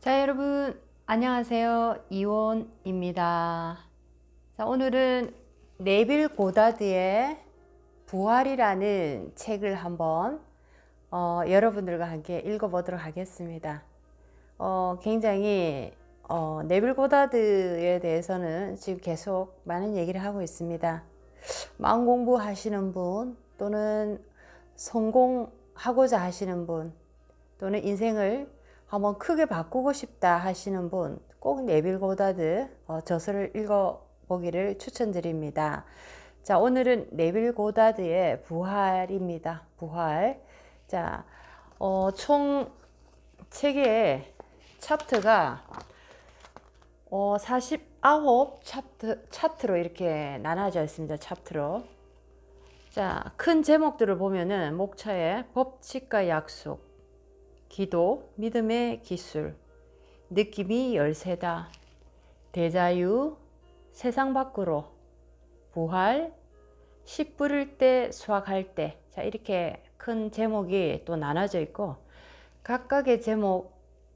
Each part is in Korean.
자, 여러분, 안녕하세요. 이원입니다. 자, 오늘은 네빌 고다드의 부활이라는 책을 한번 어, 여러분들과 함께 읽어보도록 하겠습니다. 어, 굉장히 어, 네빌 고다드에 대해서는 지금 계속 많은 얘기를 하고 있습니다. 마음 공부하시는 분 또는 성공하고자 하시는 분 또는 인생을 한번 크게 바꾸고 싶다 하시는 분 꼭 네빌 고다드 어, 저서를 읽어보기를 추천드립니다. 자 오늘은 네빌 고다드의 부활입니다. 부활. 자, 어, 총 책의 챕터가 어, 49 챕터, 챕터로 이렇게 나눠져 있습니다. 챕터로. 자, 큰 제목들을 보면은 목차에 법칙과 약속, 기도, 믿음의 기술, 느낌이 열쇠다, 대자유, 세상 밖으로, 부활, 씨 뿌릴 때, 수확할 때. 자, 이렇게 큰 제목이 또 나눠져 있고, 각각의 제목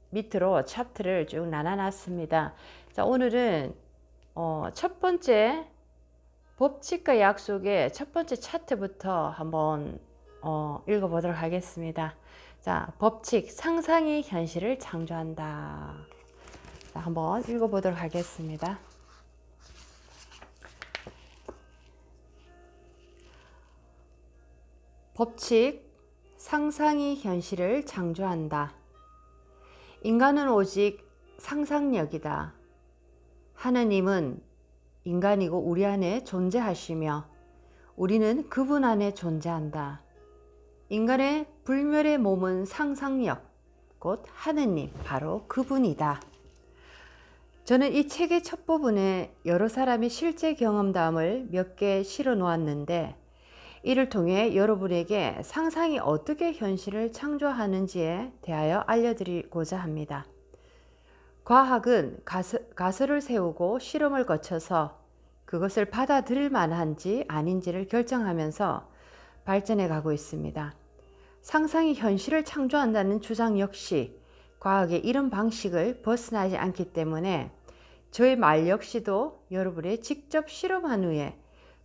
밑으로 챕터를 쭉 나눠놨습니다. 자, 오늘은 어, 첫 번째 법칙과 약속의 첫 번째 차트부터 한번 어, 읽어보도록 하겠습니다. 자, 법칙 상상이 현실을 창조한다. 자, 한번 읽어보도록 하겠습니다. 법칙 상상이 현실을 창조한다. 인간은 오직 상상력이다. 하느님은 인간이고 우리 안에 존재하시며 우리는 그분 안에 존재한다. 인간의 불멸의 몸은 상상력, 곧 하느님, 바로 그분이다. 저는 이 책의 첫 부분에 여러 사람의 실제 경험담을 몇 개 실어 놓았는데 이를 통해 여러분에게 상상이 어떻게 현실을 창조하는지에 대하여 알려드리고자 합니다. 과학은 가설, 가설을 세우고 실험을 거쳐서 그것을 받아들일 만한지 아닌지를 결정하면서 발전해 가고 있습니다. 상상이 현실을 창조한다는 주장 역시 과학의 이런 방식을 벗어나지 않기 때문에 저의 말 역시도 여러분의 직접 실험한 후에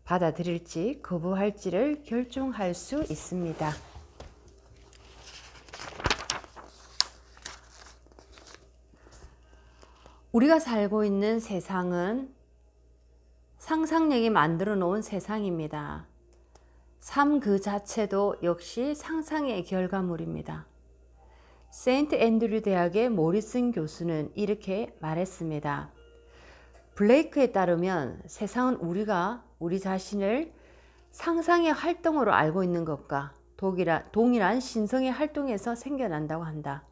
받아들일지 거부할지를 결정할 수 있습니다. 우리가 살고 있는 세상은 상상력이 만들어 놓은 세상입니다. 삶 그 자체도 역시 상상의 결과물입니다. 세인트 앤드류 대학의 모리슨 교수는 이렇게 말했습니다. 블레이크에 따르면 세상은 우리가 우리 자신을 상상의 활동으로 알고 있는 것과 동일한 신성의 활동에서 생겨난다고 한다.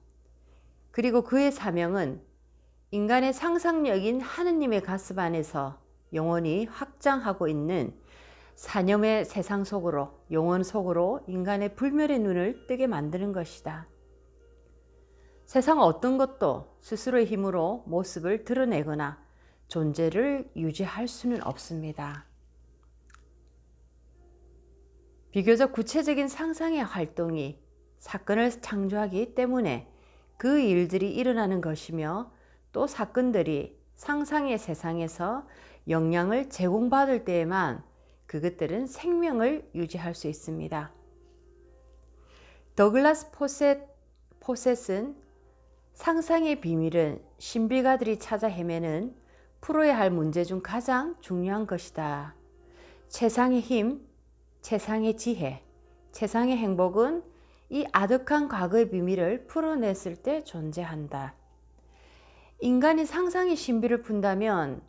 그리고 그의 사명은 인간의 상상력인 하느님의 가슴 안에서 영원히 확장하고 있는 사념의 세상 속으로, 영원 속으로 인간의 불멸의 눈을 뜨게 만드는 것이다. 세상 어떤 것도 스스로의 힘으로 모습을 드러내거나 존재를 유지할 수는 없습니다. 비교적 구체적인 상상의 활동이 사건을 창조하기 때문에 그 일들이 일어나는 것이며 또 사건들이 상상의 세상에서 영향을 제공받을 때에만 그것들은 생명을 유지할 수 있습니다. 더글라스 포셋, 포셋은 상상의 비밀은 신비가들이 찾아 헤매는 풀어야 할 문제 중 가장 중요한 것이다. 최상의 힘, 최상의 지혜, 최상의 행복은 이 아득한 과거의 비밀을 풀어냈을 때 존재한다. 인간이 상상의 신비를 푼다면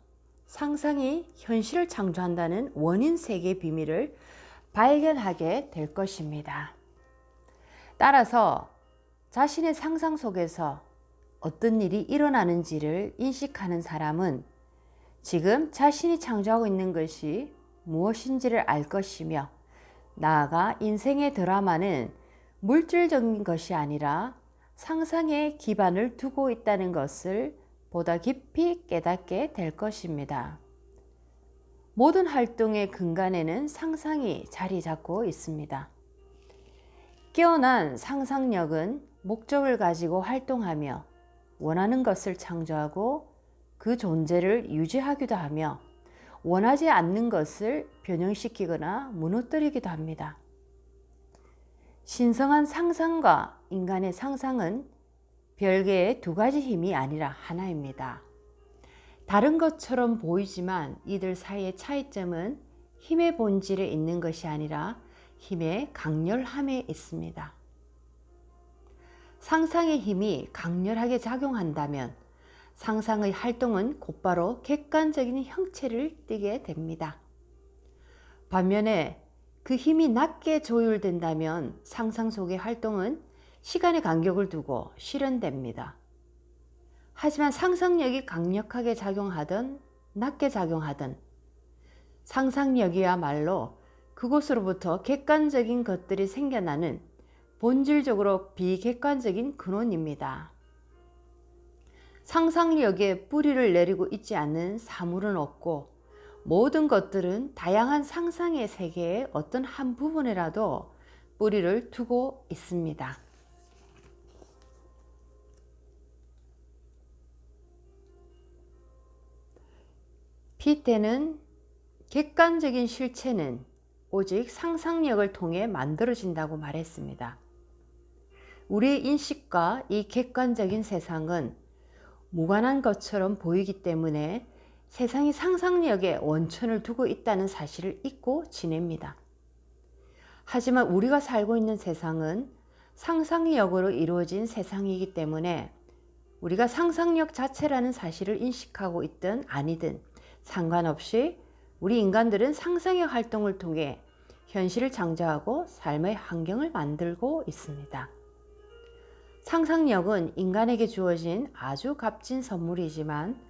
상상이 현실을 창조한다는 원인 세계의 비밀을 발견하게 될 것입니다. 따라서 자신의 상상 속에서 어떤 일이 일어나는지를 인식하는 사람은 지금 자신이 창조하고 있는 것이 무엇인지를 알 것이며 나아가 인생의 드라마는 물질적인 것이 아니라 상상에 기반을 두고 있다는 것을 보다 깊이 깨닫게 될 것입니다. 모든 활동의 근간에는 상상이 자리 잡고 있습니다. 깨어난 상상력은 목적을 가지고 활동하며 원하는 것을 창조하고 그 존재를 유지하기도 하며 원하지 않는 것을 변형시키거나 무너뜨리기도 합니다. 신성한 상상과 인간의 상상은 별개의 두 가지 힘이 아니라 하나입니다. 다른 것처럼 보이지만 이들 사이의 차이점은 힘의 본질에 있는 것이 아니라 힘의 강렬함에 있습니다. 상상의 힘이 강렬하게 작용한다면 상상의 활동은 곧바로 객관적인 형체를 띠게 됩니다. 반면에 그 힘이 낮게 조율된다면 상상 속의 활동은 시간의 간격을 두고 실현됩니다. 하지만 상상력이 강력하게 작용하든 낮게 작용하든 상상력이야말로 그곳으로부터 객관적인 것들이 생겨나는 본질적으로 비객관적인 근원입니다. 상상력에 뿌리를 내리고 있지 않는 사물은 없고 모든 것들은 다양한 상상의 세계의 어떤 한 부분이라도 뿌리를 두고 있습니다. 피테는 객관적인 실체는 오직 상상력을 통해 만들어진다고 말했습니다. 우리의 인식과 이 객관적인 세상은 무관한 것처럼 보이기 때문에 세상이 상상력에 원천을 두고 있다는 사실을 잊고 지냅니다. 하지만 우리가 살고 있는 세상은 상상력으로 이루어진 세상이기 때문에 우리가 상상력 자체라는 사실을 인식하고 있든 아니든 상관없이 우리 인간들은 상상의 활동을 통해 현실을 창조하고 삶의 환경을 만들고 있습니다. 상상력은 인간에게 주어진 아주 값진 선물이지만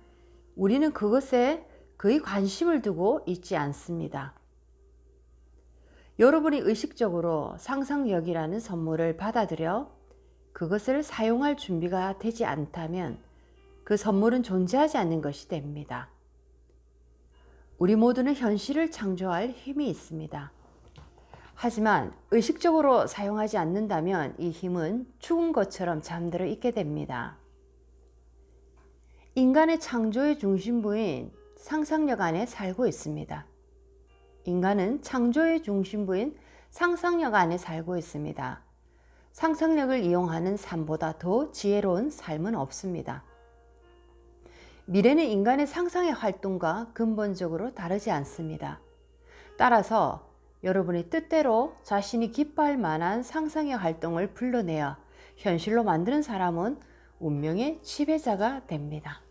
우리는 그것에 거의 관심을 두고 있지 않습니다. 여러분이 의식적으로 상상력이라는 선물을 받아들여 그것을 사용할 준비가 되지 않다면 그 선물은 존재하지 않는 것이 됩니다. 우리 모두는 현실을 창조할 힘이 있습니다. 하지만 의식적으로 사용하지 않는다면 이 힘은 죽은 것처럼 잠들어 있게 됩니다. 인간의 창조의 중심부인 상상력 안에 살고 있습니다. 인간은 창조의 중심부인 상상력 안에 살고 있습니다. 상상력을 이용하는 삶보다 더 지혜로운 삶은 없습니다. 미래는 인간의 상상의 활동과 근본적으로 다르지 않습니다. 따라서 여러분의 뜻대로 자신이 기뻐할 만한 상상의 활동을 불러내어 현실로 만드는 사람은 운명의 지배자가 됩니다.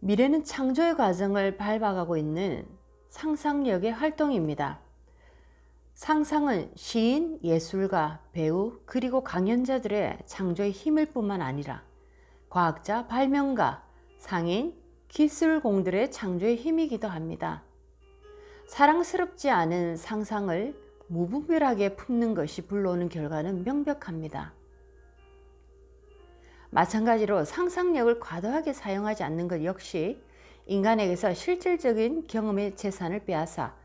미래는 창조의 과정을 밟아가고 있는 상상력의 활동입니다. 상상은 시인, 예술가, 배우, 그리고 강연자들의 창조의 힘일 뿐만 아니라 과학자, 발명가, 상인, 기술공들의 창조의 힘이기도 합니다. 사랑스럽지 않은 상상을 무분별하게 품는 것이 불러오는 결과는 명백합니다. 마찬가지로 상상력을 과도하게 사용하지 않는 것 역시 인간에게서 실질적인 경험의 재산을 빼앗아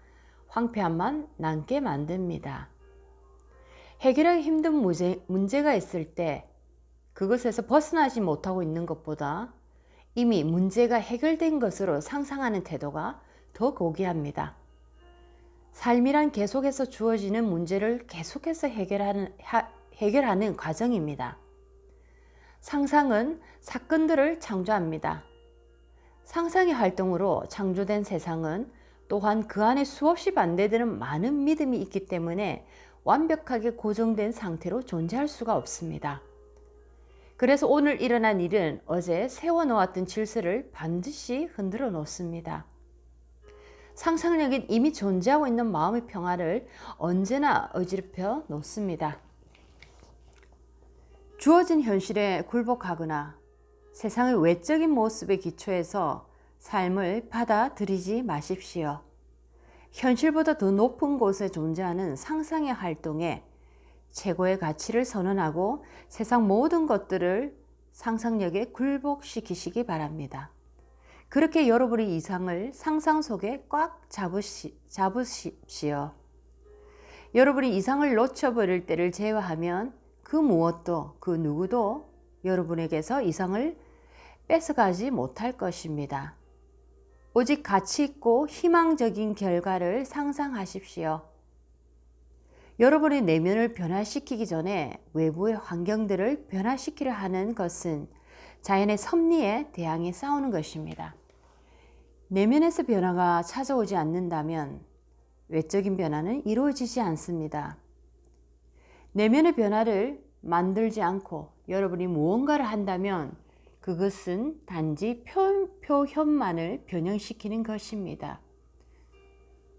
황폐함만 남게 만듭니다. 해결하기 힘든 문제, 문제가 있을 때 그것에서 벗어나지 못하고 있는 것보다 이미 문제가 해결된 것으로 상상하는 태도가 더 고귀합니다. 삶이란 계속해서 주어지는 문제를 계속해서 해결하는, 하, 해결하는 과정입니다. 상상은 사건들을 창조합니다. 상상의 활동으로 창조된 세상은 또한 그 안에 수없이 반대되는 많은 믿음이 있기 때문에 완벽하게 고정된 상태로 존재할 수가 없습니다. 그래서 오늘 일어난 일은 어제 세워놓았던 질서를 반드시 흔들어 놓습니다. 상상력은 이미 존재하고 있는 마음의 평화를 언제나 어지럽혀 놓습니다. 주어진 현실에 굴복하거나 세상의 외적인 모습에 기초해서 삶을 받아들이지 마십시오. 현실보다 더 높은 곳에 존재하는 상상의 활동에 최고의 가치를 선언하고 세상 모든 것들을 상상력에 굴복시키시기 바랍니다. 그렇게 여러분의 이상을 상상 속에 꽉 잡으시, 잡으십시오. 여러분이 이상을 놓쳐버릴 때를 제외하면 그 무엇도 그 누구도 여러분에게서 이상을 뺏어가지 못할 것입니다. 오직 가치 있고 희망적인 결과를 상상하십시오. 여러분의 내면을 변화시키기 전에 외부의 환경들을 변화시키려 하는 것은 자연의 섭리에 대항해 싸우는 것입니다. 내면에서 변화가 찾아오지 않는다면 외적인 변화는 이루어지지 않습니다. 내면의 변화를 만들지 않고 여러분이 무언가를 한다면 그것은 단지 표, 표현만을 변형시키는 것입니다.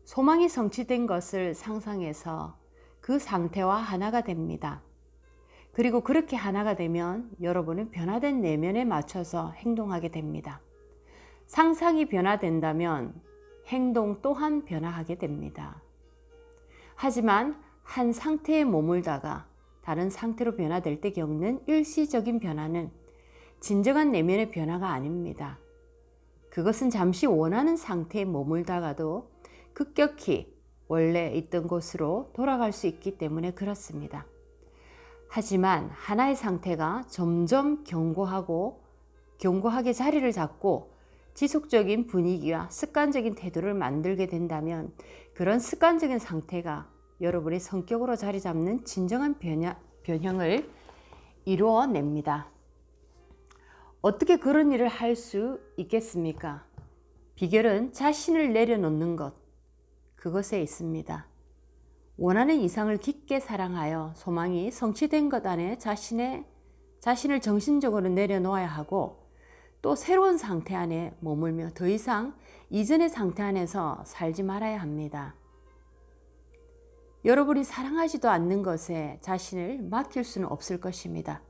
소망이 성취된 것을 상상해서 그 상태와 하나가 됩니다. 그리고 그렇게 하나가 되면 여러분은 변화된 내면에 맞춰서 행동하게 됩니다. 상상이 변화된다면 행동 또한 변화하게 됩니다. 하지만 한 상태에 머물다가 다른 상태로 변화될 때 겪는 일시적인 변화는 진정한 내면의 변화가 아닙니다. 그것은 잠시 원하는 상태에 머물다가도 급격히 원래 있던 곳으로 돌아갈 수 있기 때문에 그렇습니다. 하지만 하나의 상태가 점점 견고하고 견고하게 자리를 잡고 지속적인 분위기와 습관적인 태도를 만들게 된다면 그런 습관적인 상태가 여러분의 성격으로 자리 잡는 진정한 변화, 변형을 이루어냅니다. 어떻게 그런 일을 할 수 있겠습니까? 비결은 자신을 내려놓는 것, 그것에 있습니다. 원하는 이상을 깊게 사랑하여 소망이 성취된 것 안에 자신의, 자신을 정신적으로 내려놓아야 하고 또 새로운 상태 안에 머물며 더 이상 이전의 상태 안에서 살지 말아야 합니다. 여러분이 사랑하지도 않는 것에 자신을 맡길 수는 없을 것입니다.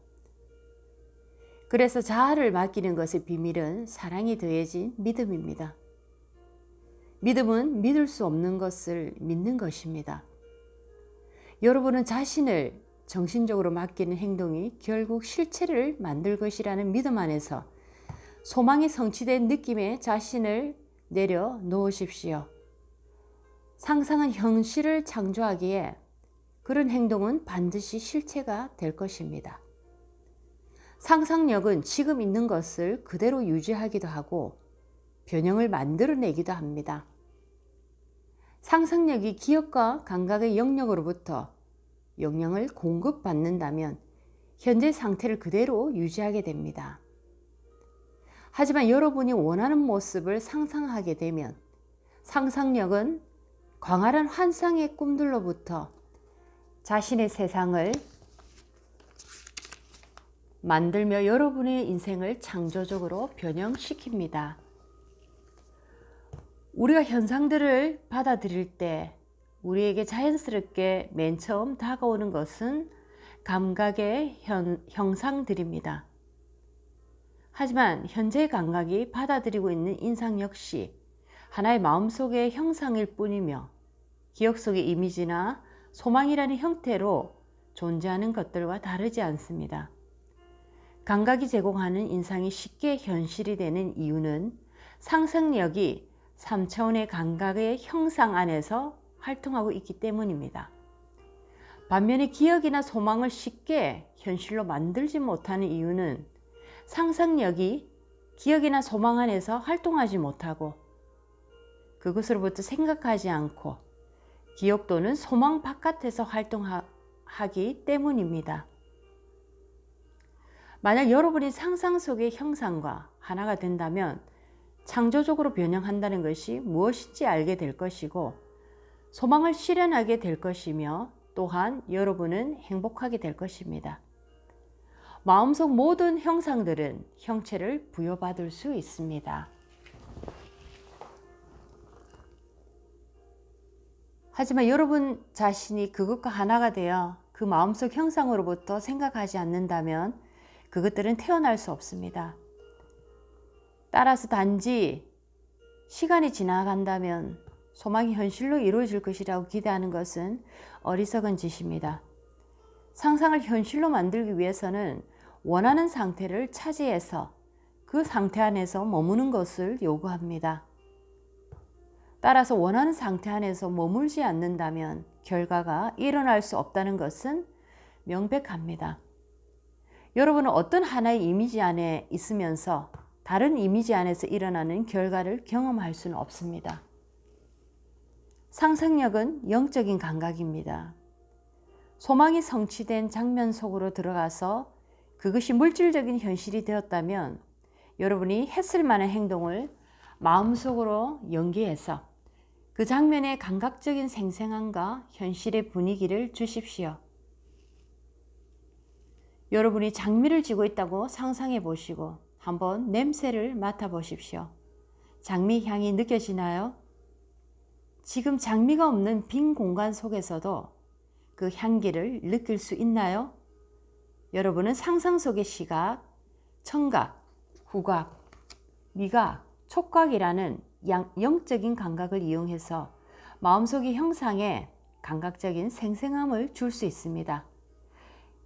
그래서 자아를 맡기는 것의 비밀은 사랑이 더해진 믿음입니다. 믿음은 믿을 수 없는 것을 믿는 것입니다. 여러분은 자신을 정신적으로 맡기는 행동이 결국 실체를 만들 것이라는 믿음 안에서 소망이 성취된 느낌에 자신을 내려 놓으십시오. 상상은 현실을 창조하기에 그런 행동은 반드시 실체가 될 것입니다. 상상력은 지금 있는 것을 그대로 유지하기도 하고 변형을 만들어내기도 합니다. 상상력이 기억과 감각의 영역으로부터 영향을 공급받는다면 현재 상태를 그대로 유지하게 됩니다. 하지만 여러분이 원하는 모습을 상상하게 되면 상상력은 광활한 환상의 꿈들로부터 자신의 세상을 만들며 여러분의 인생을 창조적으로 변형시킵니다. 우리가 현상들을 받아들일 때 우리에게 자연스럽게 맨 처음 다가오는 것은 감각의 현, 형상들입니다. 하지만 현재 감각이 받아들이고 있는 인상 역시 하나의 마음속의 형상일 뿐이며 기억 속의 이미지나 소망이라는 형태로 존재하는 것들과 다르지 않습니다. 감각이 제공하는 인상이 쉽게 현실이 되는 이유는 상상력이 3차원의 감각의 형상 안에서 활동하고 있기 때문입니다. 반면에 기억이나 소망을 쉽게 현실로 만들지 못하는 이유는 상상력이 기억이나 소망 안에서 활동하지 못하고 그것으로부터 생각하지 않고 기억 또는 소망 바깥에서 활동하기 때문입니다. 만약 여러분이 상상 속의 형상과 하나가 된다면 창조적으로 변형한다는 것이 무엇인지 알게 될 것이고 소망을 실현하게 될 것이며 또한 여러분은 행복하게 될 것입니다. 마음속 모든 형상들은 형체를 부여받을 수 있습니다. 하지만 여러분 자신이 그것과 하나가 되어 그 마음속 형상으로부터 생각하지 않는다면 그것들은 태어날 수 없습니다. 따라서 단지 시간이 지나간다면 소망이 현실로 이루어질 것이라고 기대하는 것은 어리석은 짓입니다. 상상을 현실로 만들기 위해서는 원하는 상태를 차지해서 그 상태 안에서 머무는 것을 요구합니다. 따라서 원하는 상태 안에서 머물지 않는다면 결과가 일어날 수 없다는 것은 명백합니다. 여러분은 어떤 하나의 이미지 안에 있으면서 다른 이미지 안에서 일어나는 결과를 경험할 수는 없습니다. 상상력은 영적인 감각입니다. 소망이 성취된 장면 속으로 들어가서 그것이 물질적인 현실이 되었다면 여러분이 했을 만한 행동을 마음속으로 연기해서 그 장면의 감각적인 생생함과 현실의 분위기를 주십시오. 여러분이 장미를 쥐고 있다고 상상해 보시고 한번 냄새를 맡아 보십시오. 장미 향이 느껴지나요? 지금 장미가 없는 빈 공간 속에서도 그 향기를 느낄 수 있나요? 여러분은 상상 속의 시각, 청각, 후각, 미각, 촉각이라는 영적인 감각을 이용해서 마음속의 형상에 감각적인 생생함을 줄 수 있습니다.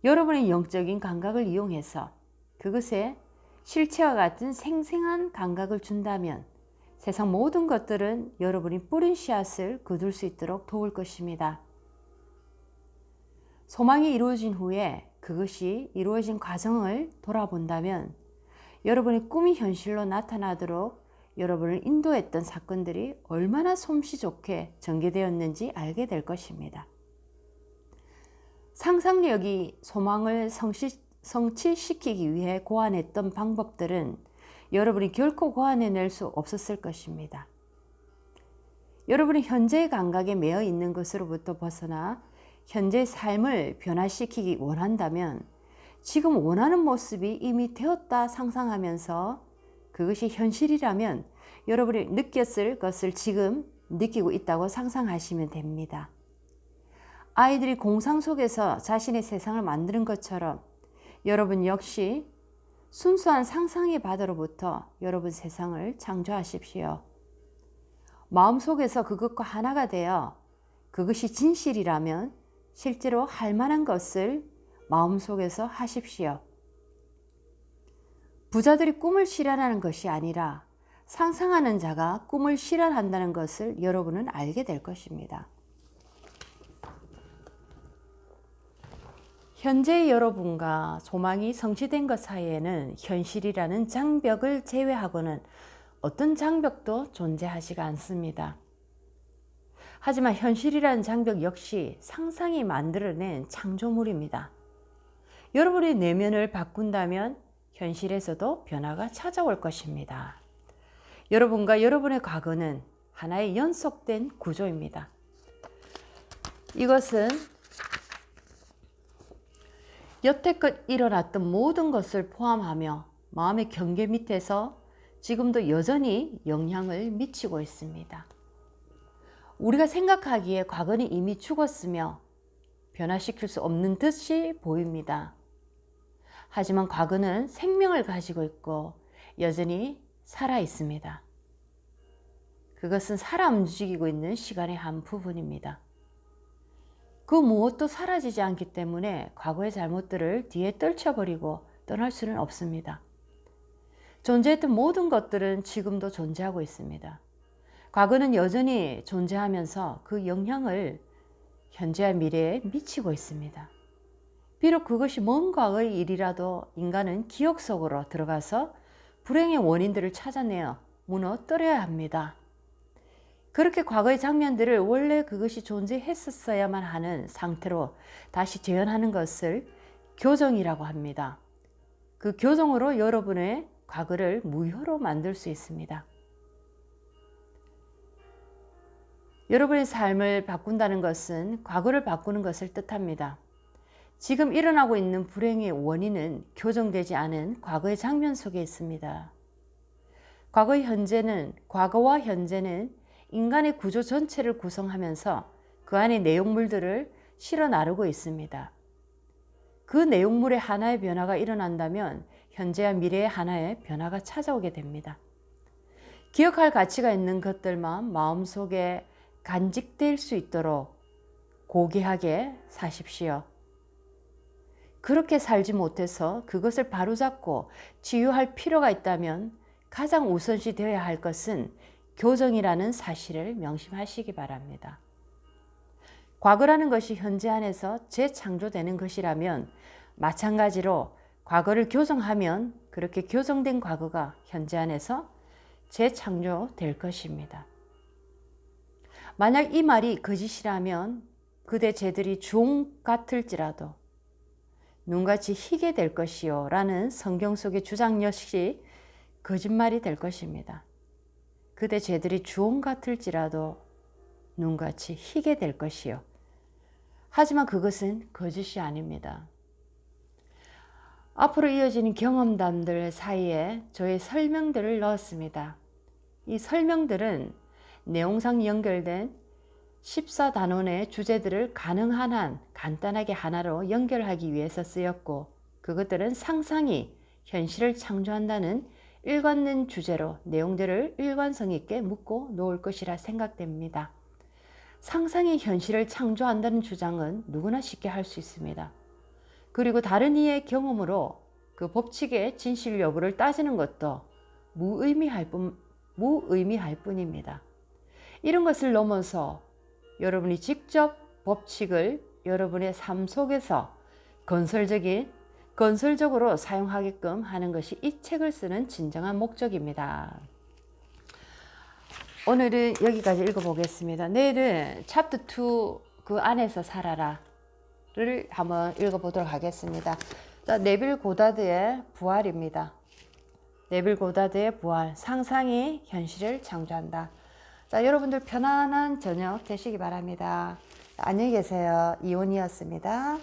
여러분의 영적인 감각을 이용해서 그것에 실체와 같은 생생한 감각을 준다면 세상 모든 것들은 여러분이 뿌린 씨앗을 거둘 수 있도록 도울 것입니다. 소망이 이루어진 후에 그것이 이루어진 과정을 돌아본다면 여러분의 꿈이 현실로 나타나도록 여러분을 인도했던 사건들이 얼마나 솜씨 좋게 전개되었는지 알게 될 것입니다. 상상력이 소망을 성시, 성취시키기 위해 고안했던 방법들은 여러분이 결코 고안해낼 수 없었을 것입니다. 여러분이 현재의 감각에 매여 있는 것으로부터 벗어나 현재의 삶을 변화시키기 원한다면 지금 원하는 모습이 이미 되었다 상상하면서 그것이 현실이라면 여러분이 느꼈을 것을 지금 느끼고 있다고 상상하시면 됩니다. 아이들이 공상 속에서 자신의 세상을 만드는 것처럼 여러분 역시 순수한 상상의 바다로부터 여러분 세상을 창조하십시오. 마음속에서 그것과 하나가 되어 그것이 진실이라면 실제로 할 만한 것을 마음속에서 하십시오. 부자들이 꿈을 실현하는 것이 아니라 상상하는 자가 꿈을 실현한다는 것을 여러분은 알게 될 것입니다. 현재 여러분과 소망이 성취된 것 사이에는 현실이라는 장벽을 제외하고는 어떤 장벽도 존재하지가 않습니다. 하지만 현실이라는 장벽 역시 상상이 만들어낸 창조물입니다. 여러분의 내면을 바꾼다면 현실에서도 변화가 찾아올 것입니다. 여러분과 여러분의 과거는 하나의 연속된 구조입니다. 이것은 여태껏 일어났던 모든 것을 포함하며 마음의 경계 밑에서 지금도 여전히 영향을 미치고 있습니다. 우리가 생각하기에 과거는 이미 죽었으며 변화시킬 수 없는 듯이 보입니다. 하지만 과거는 생명을 가지고 있고 여전히 살아 있습니다. 그것은 살아 움직이고 있는 시간의 한 부분입니다. 그 무엇도 사라지지 않기 때문에 과거의 잘못들을 뒤에 떨쳐버리고 떠날 수는 없습니다. 존재했던 모든 것들은 지금도 존재하고 있습니다. 과거는 여전히 존재하면서 그 영향을 현재와 미래에 미치고 있습니다. 비록 그것이 먼 과거의 일이라도 인간은 기억 속으로 들어가서 불행의 원인들을 찾아내어 무너뜨려야 합니다. 그렇게 과거의 장면들을 원래 그것이 존재했었어야만 하는 상태로 다시 재현하는 것을 교정이라고 합니다. 그 교정으로 여러분의 과거를 무효로 만들 수 있습니다. 여러분의 삶을 바꾼다는 것은 과거를 바꾸는 것을 뜻합니다. 지금 일어나고 있는 불행의 원인은 교정되지 않은 과거의 장면 속에 있습니다. 과거 현재는 과거와 현재는 인간의 구조 전체를 구성하면서 그 안의 내용물들을 실어 나르고 있습니다. 그 내용물의 하나의 변화가 일어난다면 현재와 미래의 하나의 변화가 찾아오게 됩니다. 기억할 가치가 있는 것들만 마음속에 간직될 수 있도록 고귀하게 사십시오. 그렇게 살지 못해서 그것을 바로잡고 치유할 필요가 있다면 가장 우선시 되어야 할 것은 교정이라는 사실을 명심하시기 바랍니다. 과거라는 것이 현재 안에서 재창조되는 것이라면 마찬가지로 과거를 교정하면 그렇게 교정된 과거가 현재 안에서 재창조될 것입니다. 만약 이 말이 거짓이라면 그대 제들이 종 같을지라도 눈같이 희게 될 것이요 라는 성경 속의 주장 역시 거짓말이 될 것입니다. 그대 제들이 주홍 같을지라도 눈같이 희게 될 것이요. 하지만 그것은 거짓이 아닙니다. 앞으로 이어지는 경험담들 사이에 저의 설명들을 넣었습니다. 이 설명들은 내용상 연결된 14단원의 주제들을 가능한 한 간단하게 하나로 연결하기 위해서 쓰였고 그것들은 상상이 현실을 창조한다는 일관된 주제로 내용들을 일관성 있게 묶고 놓을 것이라 생각됩니다. 상상이 현실을 창조한다는 주장은 누구나 쉽게 할 수 있습니다. 그리고 다른 이의 경험으로 그 법칙의 진실 여부를 따지는 것도 무의미할 뿐, 무의미할 뿐입니다. 이런 것을 넘어서 여러분이 직접 법칙을 여러분의 삶 속에서 건설적인 건설적으로 사용하게끔 하는 것이 이 책을 쓰는 진정한 목적입니다. 오늘은 여기까지 읽어보겠습니다. 내일은 챕터 2 그 안에서 살아라 를 한번 읽어보도록 하겠습니다. 자, 네빌 고다드의 부활입니다. 네빌 고다드의 부활, 상상이 현실을 창조한다. 자, 여러분들 편안한 저녁 되시기 바랍니다. 안녕히 계세요. 이온이었습니다.